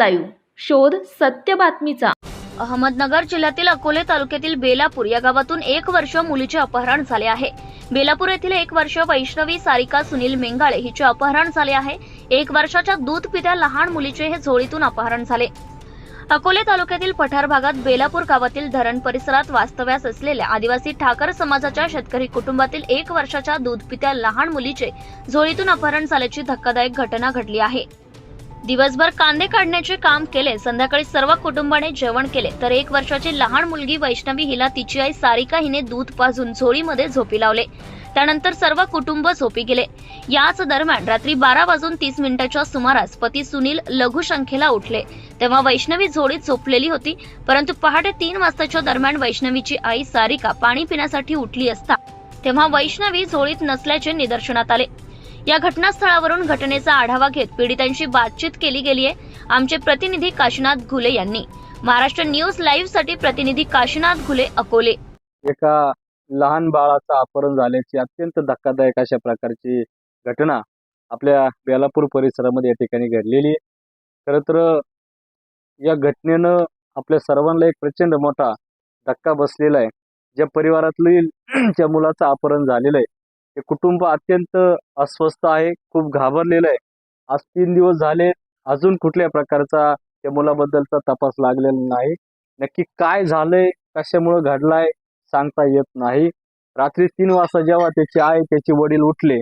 Live. शोध सत्य बातमीचा. अहमदनगर जिल्ह्यातील अकोले तालुक्यातील बेलापूर या गावातून एक वर्ष मुलीचे अपहरण झाले आहे. बेलापूर येथील एक वर्ष वैष्णवी सारिका सुनील मेंगाळे हिचे अपहरण झाले आहे. एक वर्षाच्या दूध पित्या लहान मुलीचे हे झोळीतून अपहरण झाले. अकोले तालुक्यातील पठार भागात बेलापूर गावातील धरण परिसरात वास्तव्यास असलेल्या आदिवासी ठाकर समाजाच्या शेतकरी कुटुंबातील एक वर्षाच्या दूध पित्या लहान मुलीचे झोळीतून अपहरण झाल्याची धक्कादायक घटना घडली आहे. दिवसभर कांदे काढण्याचे काम केले संध्याकाळी सर्व कुटुंबाने जेवण केले तर एक वर्षाची लहान मुलगी वैष्णवी हिला तिची आई सारिका हिने दूध पाजून झोळीमध्ये झोपी लावले. त्यानंतर सर्व कुटुंब झोपी गेले. याच दरम्यान रात्री बारा वाजून तीस मिनिटाच्या सुमारास पती सुनील लघुशंखेला उठले. तेव्हा वैष्णवी झोळीत झोपलेली होती परंतु पहाटे तीन वाजताच्या दरम्यान वैष्णवीची आई सारिका पाणी पिण्यासाठी उठली असता तेव्हा वैष्णवी झोळीत नसल्याचे निदर्शनात आले. या घटनास्थळावरून घटनेचा आढावा घेत पीडितांशी बातचीत केली गेली आहे. आमचे प्रतिनिधी काशीनाथ घुले यांनी. महाराष्ट्र न्यूज लाईव्हसाठी प्रतिनिधी काशीनाथ घुले अकोले. एका लहान बाळाचं अपहरण झाल्याची अत्यंत धक्कादायक अशा प्रकारची घटना आपल्या बेलापूर परिसरामध्ये या ठिकाणी घडलेली आहे. खरं तर या घटनेनं आपल्या सर्वांना एक प्रचंड मोठा धक्का बसलेला आहे. ज्या परिवारातील त्या मुलाचं अपहरण झालेलं आहे हे कुटुंब अत्यंत अस्वस्थ आहे खूप घाबरलेलं आहे. आज तीन दिवस झाले अजून कुठल्या प्रकारचा त्या मुलाबद्दलचा तपास लागलेला नाही. नक्की काय झालंय कशामुळं घडलाय सांगता येत नाही. रात्री तीन वाजता जेव्हा त्याची आई त्याचे वडील उठले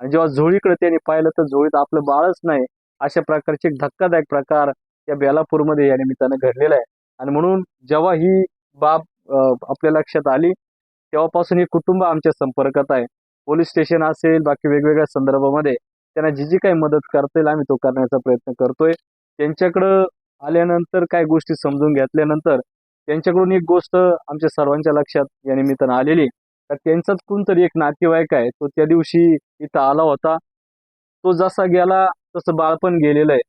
आणि जेव्हा झोळीकडे त्यांनी पाहिलं तर झोळीत आपलं बाळच नाही अशा प्रकारचे एक धक्कादायक प्रकार या बेलापूरमध्ये या निमित्तानं घडलेला आहे. आणि म्हणून जेव्हा ही बाब आपल्या लक्षात आली तेव्हापासून हे कुटुंब आमच्या संपर्कात आहे. पोलीस स्टेशन असेल बाकी वेगवेगळ्या संदर्भामध्ये त्यांना जी जी काही मदत करता येईल आम्ही तो करण्याचा प्रयत्न करतोय. त्यांच्याकडं आल्यानंतर काय गोष्टी समजून घेतल्यानंतर त्यांच्याकडून एक गोष्ट आमच्या सर्वांच्या लक्षात या निमित्तानं आलेली तर त्यांचाच कोणतरी एक नातेवाईक आहे तो त्या दिवशी इथं आला होता. तो जसा गेला तसं बाळ पण गेलेलं आहे.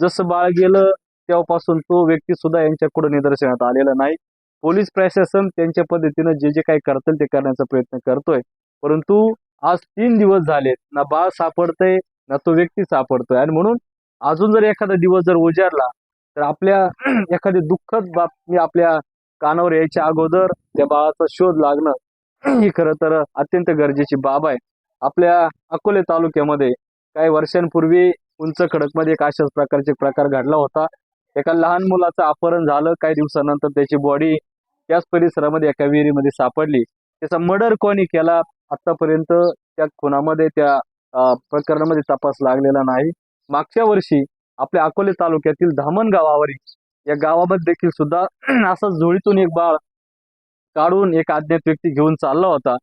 जसं बाळ गेलं तेव्हापासून तो व्यक्ती सुद्धा यांच्याकडून निदर्शनात आलेला नाही. पोलीस प्रशासन त्यांच्या पद्धतीनं जे जे काही करतील ते करण्याचा प्रयत्न करतोय. परंतु आज तीन दिवस झालेत. ना बाळ सापडतंय ना तो व्यक्ती सापडतोय. आणि म्हणून अजून जर एखादा दिवस जर उजाडला तर आपल्या एखादी दुःखद बातमी आपल्या कानावर यायच्या अगोदर त्या बाळाचा शोध लागणं ही खरं तर अत्यंत गरजेची बाब आहे. आपल्या अकोले तालुक्यामध्ये काही वर्षांपूर्वी उंच खडकमध्ये एक अशाच प्रकारचे प्रकार घडला होता. एका लहान मुलाचं अपहरण झालं. काही दिवसानंतर त्याची बॉडी त्याच परिसरामध्ये एका विहिरीमध्ये सापडली. त्याचा मर्डर कोणी केला? आतापर्यंत त्या खुनामध्ये त्या प्रकरणामध्ये तपास लागलेला नाही. मागच्या वर्षी आपल्या अकोले तालुक्यातील धामण गावावरील या गावामध्ये देखील सुद्धा असा झोळीतून एक बाळ काढून एक अज्ञात व्यक्ती घेऊन चालला होता.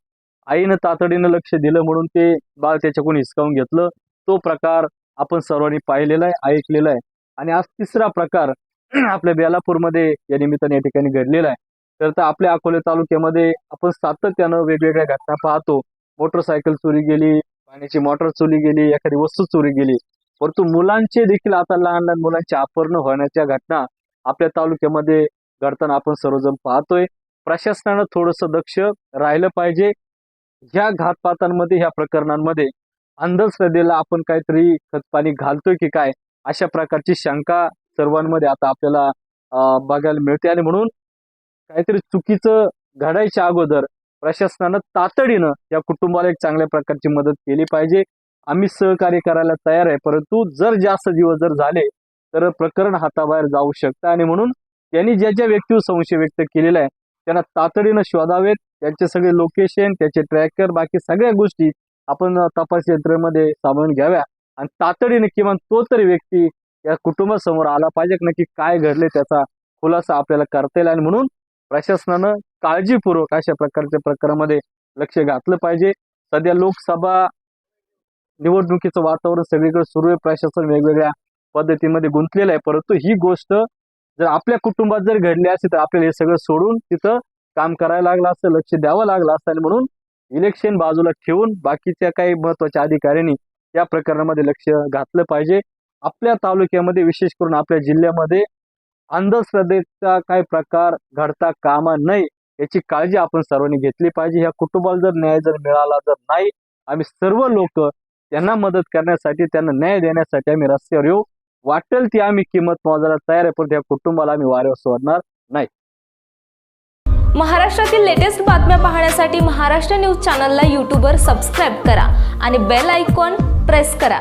आईनं तातडीनं लक्ष दिलं म्हणून ते बाळ त्याच्याकडून हिसकावून घेतलं. तो प्रकार आपण सर्वांनी पाहिलेला आहे ऐकलेला आहे. आणि आज तिसरा प्रकार आपल्या बेलापूरमध्ये या निमित्ताने या ठिकाणी घडलेला आहे. तर तर आपल्या अकोले तालुक्यामध्ये आपण सातत्यानं वेगवेगळ्या घटना पाहतो. मोटरसायकल चोरी गेली पाण्याची मोटर चोरी गेली एखादी वस्तू चोरी गेली. परंतु मुलांचे देखील आता लहान लहान मुलांचे अपहरण होण्याच्या घटना आपल्या तालुक्यामध्ये घडताना आपण सर्वजण पाहतोय. प्रशासनानं थोडंसं दक्ष राहिलं पाहिजे. ह्या घातपातांमध्ये ह्या प्रकरणांमध्ये अंधश्रद्धेला आपण काहीतरी खतपाणी घालतोय की काय? अशा प्रकारची शंका सर्वांमध्ये आता आपल्याला अं, बघायला मिळते. आणि म्हणून काहीतरी चुकीचं घडायच्या अगोदर प्रशासनानं तातडीनं या कुटुंबाला एक चांगल्या प्रकारची मदत केली पाहिजे. आम्ही सहकार्य करायला तयार आहे परंतु जर जास्त दिवस जर झाले तर प्रकरण हाताबाहेर जाऊ शकतं. आणि म्हणून त्यांनी ज्या ज्या व्यक्तीवर संशय व्यक्त केलेला आहे त्यांना तातडीनं शोधावेत. त्यांचे सगळे लोकेशन त्याचे ट्रॅकर बाकी सगळ्या गोष्टी आपण तपास यंत्रणेमध्ये सामावून घ्याव्या. आणि तातडीने किमान तो तरी व्यक्ती या कुटुंबासमोर आला पाहिजे की नक्की काय घडले त्याचा खुलासा आपल्याला करता येईल. आणि म्हणून प्रशासनानं काळजीपूर्वक अशा प्रकारच्या प्रकारामध्ये लक्ष घातलं पाहिजे. सध्या लोकसभा निवडणुकीचं वातावरण सगळीकडे सुरू आहे. प्रशासन वेगवेगळ्या पद्धतीमध्ये गुंतलेलं आहे. परंतु ही गोष्ट जर आपल्या कुटुंबात जर घडली असेल तर आपल्याला हे सगळं सोडून तिथं काम करायला लागलं असतं लक्ष द्यावं लागलं असतं आणि म्हणून इलेक्शन बाजूला ठेवून बाकीच्या काही महत्त्वाच्या अधिकाऱ्यांनी या प्रकरणामध्ये लक्ष घातलं पाहिजे. आपल्या तालुक्यामध्ये विशेष करून आपल्या जिल्ह्यामध्ये अंधश्रद्धेचा काय प्रकार घडता कामा नाही याची काळजी आपण सर्वांनी घेतली पाहिजे. ह्या कुटुंबाला जर न्याय जर मिळाला जर नाही आम्ही सर्व लोक त्यांना मदत करण्यासाठी त्यांना न्याय देण्यासाठी आम्ही रस्त्यावर येऊ. वाटेल ती आम्ही किंमत मोजायला तयार आहे पण त्या कुटुंबाला आम्ही वाऱ्यावर सोडणार नाही. महाराष्ट्रातील लेटेस्ट बातम्या पाहण्यासाठी महाराष्ट्र न्यूज चॅनलला यूट्यूबवर सबस्क्राईब करा आणि बेल आयकॉन प्रेस करा.